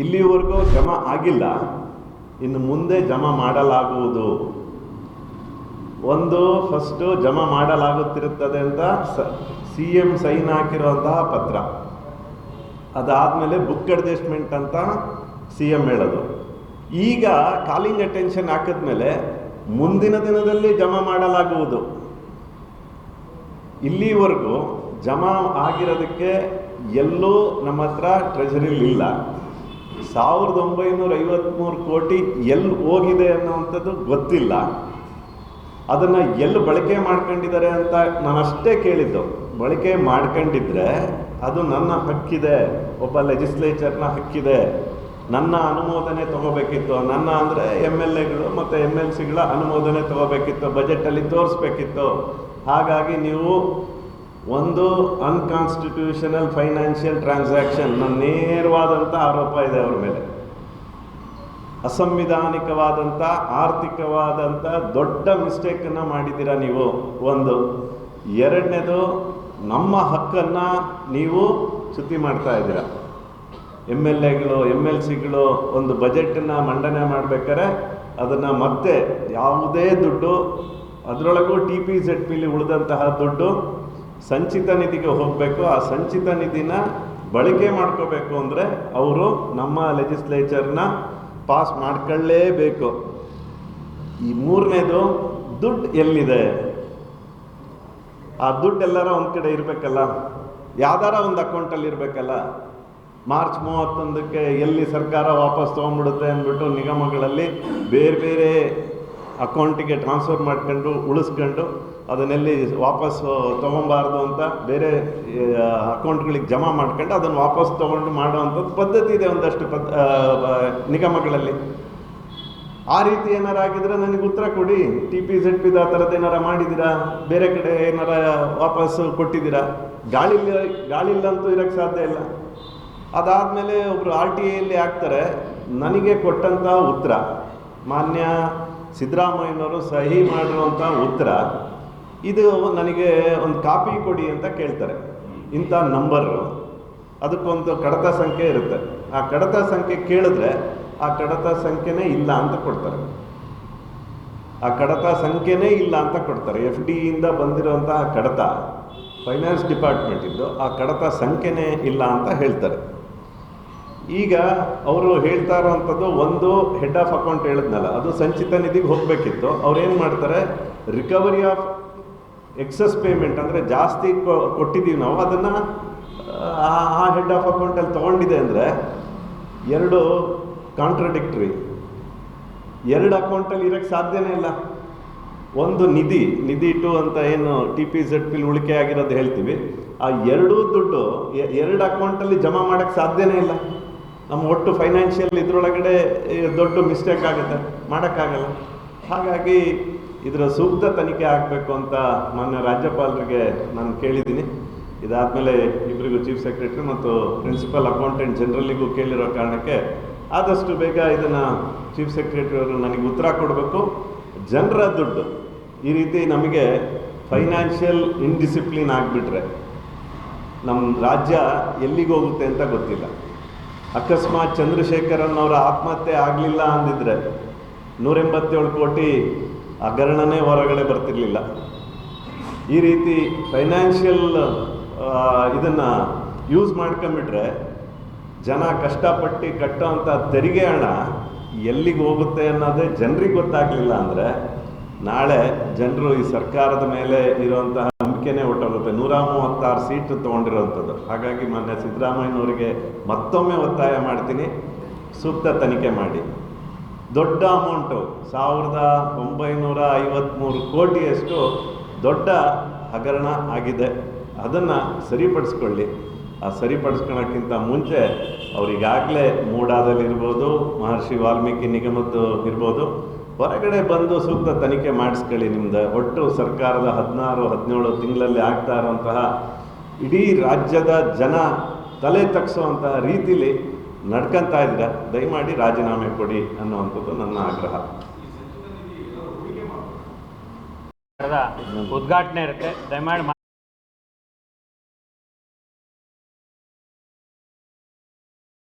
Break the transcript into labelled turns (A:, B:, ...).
A: ಇಲ್ಲಿವರೆಗೂ ಜಮಾ ಆಗಿಲ್ಲ. ಇನ್ನು ಮುಂದೆ ಜಮಾ ಮಾಡಲಾಗುವುದು. ಒಂದು ಫಸ್ಟು ಜಮಾ ಮಾಡಲಾಗುತ್ತಿರುತ್ತದೆ ಅಂತ ಸಿ ಎಂ ಸೈನ್ ಹಾಕಿರುವಂತಹ ಪತ್ರ. ಅದಾದಮೇಲೆ ಬುಕ್ ಅಡ್ಜಸ್ಟ್ಮೆಂಟ್ ಅಂತ ಸಿ ಎಂ ಹೇಳೋದು. ಈಗ ಕಾಲಿಂಗ್ ಅಟೆನ್ಷನ್ ಹಾಕಿದ್ಮೇಲೆ ಮುಂದಿನ ದಿನದಲ್ಲಿ ಜಮಾ ಮಾಡಲಾಗುವುದು. ಇಲ್ಲಿವರೆಗೂ ಜಮಾ ಆಗಿರೋದಕ್ಕೆ ಎಲ್ಲೂ ನಮ್ಮ ಹತ್ರ ಟ್ರೆಜರಿಲಿ ಇಲ್ಲ. ಸಾವಿರದ ಒಂಬೈನೂರ ಐವತ್ತ್ಮೂರು ಕೋಟಿ ಎಲ್ಲಿ ಹೋಗಿದೆ ಅನ್ನೋವಂಥದ್ದು ಗೊತ್ತಿಲ್ಲ. ಅದನ್ನು ಎಲ್ಲಿ ಬಳಕೆ ಮಾಡ್ಕೊಂಡಿದ್ದಾರೆ ಅಂತ ನಾನು ಅಷ್ಟೇ ಕೇಳಿದ್ದು. ಬಳಕೆ ಮಾಡ್ಕೊಂಡಿದ್ರೆ ಅದು ನನ್ನ ಹಕ್ಕಿದೆ, ಒಬ್ಬ ಲೆಜಿಸ್ಲೇಚರ್ನ ಹಕ್ಕಿದೆ. ನನ್ನ ಅನುಮೋದನೆ ತಗೋಬೇಕಿತ್ತು. ನನ್ನ ಅಂದರೆ ಎಂ ಎಲ್ ಎಗಳು ಮತ್ತು ಎಂ ಎಲ್ ಸಿಗಳ ಅನುಮೋದನೆ ತಗೋಬೇಕಿತ್ತು ಬಜೆಟಲ್ಲಿ ತೋರಿಸ್ಬೇಕಿತ್ತು. ಹಾಗಾಗಿ ನೀವು ಒಂದು ಅನ್ಕಾನ್ಸ್ಟಿಟ್ಯೂಷನಲ್ ಫೈನಾನ್ಷಿಯಲ್ ಟ್ರಾನ್ಸಾಕ್ಷನ್ ನೇರವಾದಂಥ ಆರೋಪ ಇದೆ ಅವ್ರ ಮೇಲೆ. ಅಸಂವಿಧಾನಿಕವಾದಂಥ ಆರ್ಥಿಕವಾದಂಥ ದೊಡ್ಡ ಮಿಸ್ಟೇಕನ್ನು ಮಾಡಿದ್ದೀರಾ ನೀವು? ಒಂದು. ಎರಡನೇದು, ನಮ್ಮ ಹಕ್ಕನ್ನು ನೀವು ಚ್ಯುತಿ ಮಾಡ್ತಾ ಇದ್ದೀರಾ? ಎಂ ಎಲ್ ಎಗಳು ಎಂ ಎಲ್ ಸಿಗಳು ಒಂದು ಬಜೆಟನ್ನು ಮಂಡನೆ ಮಾಡಬೇಕಾರೆ ಅದನ್ನು ಮತ್ತೆ ಯಾವುದೇ ದುಡ್ಡು, ಅದರೊಳಗೂ ಟಿ ಪಿ ಜೆಡ್ ಪಿಲಿ ಉಳಿದಂತಹ ದುಡ್ಡು ಸಂಚಿತ ನಿಧಿಗೆ ಹೋಗಬೇಕು, ಆ ಸಂಚಿತ ನಿಧಿನ ಬಳಕೆ ಮಾಡ್ಕೋಬೇಕು ಅಂದರೆ ಅವರು ನಮ್ಮ ಲೆಜಿಸ್ಲೇಚರ್ನ ಪಾಸ್ ಮಾಡ್ಕೊಳ್ಳೇಬೇಕು. ಈ ಮೂರನೇದು ದುಡ್ಡು ಎಲ್ಲಿದೆ? ಆ ದುಡ್ಡು ಎಲ್ಲರ ಒಂದು ಕಡೆ ಇರಬೇಕಲ್ಲ? ಯಾವ್ದಾರ ಒಂದು ಅಕೌಂಟಲ್ಲಿ ಇರಬೇಕಲ್ಲ? ಮಾರ್ಚ್ ಮೂವತ್ತೊಂದಕ್ಕೆ ಎಲ್ಲಿ ಸರ್ಕಾರ ವಾಪಸ್ ತೊಗೊಂಡ್ಬಿಡುತ್ತೆ ಅಂದ್ಬಿಟ್ಟು ನಿಗಮಗಳಲ್ಲಿ ಬೇರೆ ಬೇರೆ ಅಕೌಂಟಿಗೆ ಟ್ರಾನ್ಸ್ಫರ್ ಮಾಡ್ಕೊಂಡು ಉಳಿಸ್ಕೊಂಡು ಅದನ್ನೆಲ್ಲಿ ವಾಪಸ್ ತೊಗೊಬಾರ್ದು ಅಂತ ಬೇರೆ ಅಕೌಂಟ್ಗಳಿಗೆ ಜಮಾ ಮಾಡ್ಕೊಂಡು ಅದನ್ನು ವಾಪಸ್ ತೊಗೊಂಡು ಮಾಡುವಂಥದ್ದು ಪದ್ಧತಿ ಇದೆ ಒಂದಷ್ಟು ಪದ್ ನಿಗಮಗಳಲ್ಲಿ. ಆ ರೀತಿ ಏನಾರು ಆಗಿದ್ರೆ ನನಗೆ ಉತ್ತರ ಕೊಡಿ. ಟಿ ಪಿ ಝೆಡ್ ಪಿದ ಆ ಥರದ್ದು ಏನಾರ ಮಾಡಿದ್ದೀರಾ? ಬೇರೆ ಕಡೆ ಏನಾರ ವಾಪಸ್ ಕೊಟ್ಟಿದ್ದೀರಾ? ಗಾಳಿ ಗಾಳಿಲ್ಲಂತೂ ಇರೋಕ್ಕೆ ಸಾಧ್ಯ ಇಲ್ಲ. ಅದಾದಮೇಲೆ ಒಬ್ಬರು ಆರ್ ಟಿ ಐಯಲ್ಲಿ ಹಾಕ್ತಾರೆ, ನನಗೆ ಕೊಟ್ಟಂತಹ ಉತ್ತರ, ಮಾನ್ಯ ಸಿದ್ದರಾಮಯ್ಯನವರು ಸಹಿ ಮಾಡಿರುವಂಥ ಉತ್ತರ, ಇದು ನನಗೆ ಒಂದು ಕಾಪಿ ಕೊಡಿ ಅಂತ ಕೇಳ್ತಾರೆ. ಇಂಥ ನಂಬರು ಅದಕ್ಕೊಂದು ಕಡತ ಸಂಖ್ಯೆ ಇರುತ್ತೆ. ಆ ಕಡತ ಸಂಖ್ಯೆ ಕೇಳಿದ್ರೆ ಆ ಕಡತ ಸಂಖ್ಯೆನೇ ಇಲ್ಲ ಅಂತ ಕೊಡ್ತಾರೆ. ಆ ಕಡತ ಸಂಖ್ಯೆನೇ ಇಲ್ಲ ಅಂತ ಕೊಡ್ತಾರೆ. ಎಫ್ ಡಿಯಿಂದ ಬಂದಿರುವಂತಹ ಕಡತ ಫೈನಾನ್ಸ್ ಡಿಪಾರ್ಟ್ಮೆಂಟಿದ್ದು ಆ ಕಡತ ಸಂಖ್ಯೆನೇ ಇಲ್ಲ ಅಂತ ಹೇಳ್ತಾರೆ. ಈಗ ಅವರು ಹೇಳ್ತಾ ಇರೋವಂಥದ್ದು ಒಂದು ಹೆಡ್ ಆಫ್ ಅಕೌಂಟ್ ಹೇಳಿದ್ನಲ್ಲ, ಅದು ಸಂಚಿತ ನಿಧಿಗೆ ಹೋಗಬೇಕಿತ್ತು. ಅವ್ರು ಏನು ಮಾಡ್ತಾರೆ? ರಿಕವರಿ ಆಫ್ ಎಕ್ಸಸ್ ಪೇಮೆಂಟ್ ಅಂದರೆ ಜಾಸ್ತಿ ಕೊಟ್ಟಿದ್ದೀವಿ ನಾವು. ಅದನ್ನು, ಆ ಹೆಡ್ ಆಫ್ ಅಕೌಂಟಲ್ಲಿ ತೊಗೊಂಡಿದೆ ಅಂದರೆ ಎರಡು ಕಾಂಟ್ರಡಿಕ್ಟ್ರಿ ಎರಡು ಅಕೌಂಟಲ್ಲಿ ಇರೋಕ್ಕೆ ಸಾಧ್ಯನೇ ಇಲ್ಲ. ಒಂದು ನಿಧಿ ನಿಧಿ ಟು ಅಂತ ಏನು ಟಿ ಪಿ ಝೆಡ್ ಪಿಲ್ ಉಳಿಕೆ ಆಗಿರೋದು ಹೇಳ್ತೀವಿ. ಆ ಎರಡೂ ದುಡ್ಡು ಎರಡು ಅಕೌಂಟಲ್ಲಿ ಜಮಾ ಮಾಡೋಕ್ಕೆ ಸಾಧ್ಯನೇ ಇಲ್ಲ. ನಮ್ಮ ಒಟ್ಟು ಫೈನಾನ್ಷಿಯಲ್ ಇದರೊಳಗಡೆ ದೊಡ್ಡ ಮಿಸ್ಟೇಕ್ ಆಗುತ್ತೆ. ಮಾಡೋಕ್ಕಾಗಲ್ಲ. ಹಾಗಾಗಿ ಇದರ ಸೂಕ್ತ ತನಿಖೆ ಆಗಬೇಕು ಅಂತ ಮಾನ್ಯ ರಾಜ್ಯಪಾಲರಿಗೆ ನಾನು ಕೇಳಿದ್ದೀನಿ. ಇದಾದಮೇಲೆ ಇಬ್ಬರಿಗೂ ಚೀಫ್ ಸೆಕ್ರೆಟರಿ ಮತ್ತು ಪ್ರಿನ್ಸಿಪಲ್ ಅಕೌಂಟೆಂಟ್ ಜನರಲ್ಲಿಗೂ ಕೇಳಿರೋ ಕಾರಣಕ್ಕೆ ಆದಷ್ಟು ಬೇಗ ಇದನ್ನು ಚೀಫ್ ಸೆಕ್ರೆಟರಿ ಅವರು ನನಗೆ ಉತ್ತರ ಕೊಡಬೇಕು. ಜನರ ದುಡ್ಡು. ಈ ರೀತಿ ನಮಗೆ ಫೈನಾನ್ಷಿಯಲ್ ಇನ್ಡಿಸಿಪ್ಲಿನ್ ಆಗಿಬಿಟ್ರೆ ನಮ್ಮ ರಾಜ್ಯ ಎಲ್ಲಿಗೆ ಹೋಗುತ್ತೆ ಅಂತ ಗೊತ್ತಿಲ್ಲ. ಅಕಸ್ಮಾತ್ ಚಂದ್ರಶೇಖರನ್ ಅವರ ಆತ್ಮಹತ್ಯೆ ಆಗಲಿಲ್ಲ ಅಂದಿದ್ರೆ ನೂರೆಂಬತ್ತೇಳು ಕೋಟಿ ಹಗರಣನೇ ಹೊರಗಡೆ ಬರ್ತಿರ್ಲಿಲ್ಲ. ಈ ರೀತಿ ಫೈನಾನ್ಷಿಯಲ್ ಇದನ್ನು ಯೂಸ್ ಮಾಡ್ಕೊಂಬಿಟ್ರೆ ಜನ ಕಷ್ಟಪಟ್ಟು ಕಟ್ಟೋವಂಥ ತೆರಿಗೆ ಹಣ ಎಲ್ಲಿಗೆ ಹೋಗುತ್ತೆ ಅನ್ನೋದೇ ಜನರಿಗೆ ಗೊತ್ತಾಗಲಿಲ್ಲ ಅಂದರೆ ನಾಳೆ ಜನರು ಈ ಸರ್ಕಾರದ ಮೇಲೆ ಇರುವಂತಹ ನಂಬಿಕೆನೇ ಹೊಟ್ಟೋಗುತ್ತೆ ನೂರ ಮೂವತ್ತಾರು ಸೀಟ್ ತೊಗೊಂಡಿರೋಂಥದ್ದು. ಹಾಗಾಗಿ ಮೊನ್ನೆ ಸಿದ್ದರಾಮಯ್ಯನವರಿಗೆ ಮತ್ತೊಮ್ಮೆ ಒತ್ತಾಯ ಮಾಡ್ತೀನಿ. ಸೂಕ್ತ ತನಿಖೆ ಮಾಡಿ. ದೊಡ್ಡ ಅಮೌಂಟು ಸಾವಿರದ ಒಂಬೈನೂರ ಐವತ್ತ್ಮೂರು ಕೋಟಿಯಷ್ಟು ದೊಡ್ಡ ಹಗರಣ ಆಗಿದೆ. ಅದನ್ನು ಸರಿಪಡಿಸ್ಕೊಳ್ಳಿ. ಆ ಸರಿಪಡಿಸ್ಕೊಳ್ಳೋಕ್ಕಿಂತ ಮುಂಚೆ ಅವರಿಗಾಗಲೇ ಮೂಡಾದಲ್ಲಿರ್ಬೋದು, ಮಹರ್ಷಿ ವಾಲ್ಮೀಕಿ ನಿಗಮದ್ದು ಇರ್ಬೋದು ಹೊರಗಡೆ ಬಂದು ಸೂಕ್ತ ತನಿಖೆ ಮಾಡಿಸ್ಕೊಳ್ಳಿ ನಿಮ್ದು. ಒಟ್ಟು ಸರ್ಕಾರದ ಹದಿನಾರು, ಹದಿನೇಳು ತಿಂಗಳಲ್ಲಿ ಆಗ್ತಾ ಇರುವಂತಹ ಇಡೀ ರಾಜ್ಯದ ಜನ ತಲೆ ತಗ್ಸುವಂತಹ ರೀತಿಲಿ ನಡ್ಕಂತ ಇದ್ದ ದಯಮಾಡಿ ರಾಜೀನಾಮೆ ಕೊಡಿ ಅನ್ನುವಂಥದ್ದು ನನ್ನ ಆಗ್ರಹ.
B: ಉದ್ಘಾಟನೆ ಇರುತ್ತೆ. ದಯಮಾಡಿ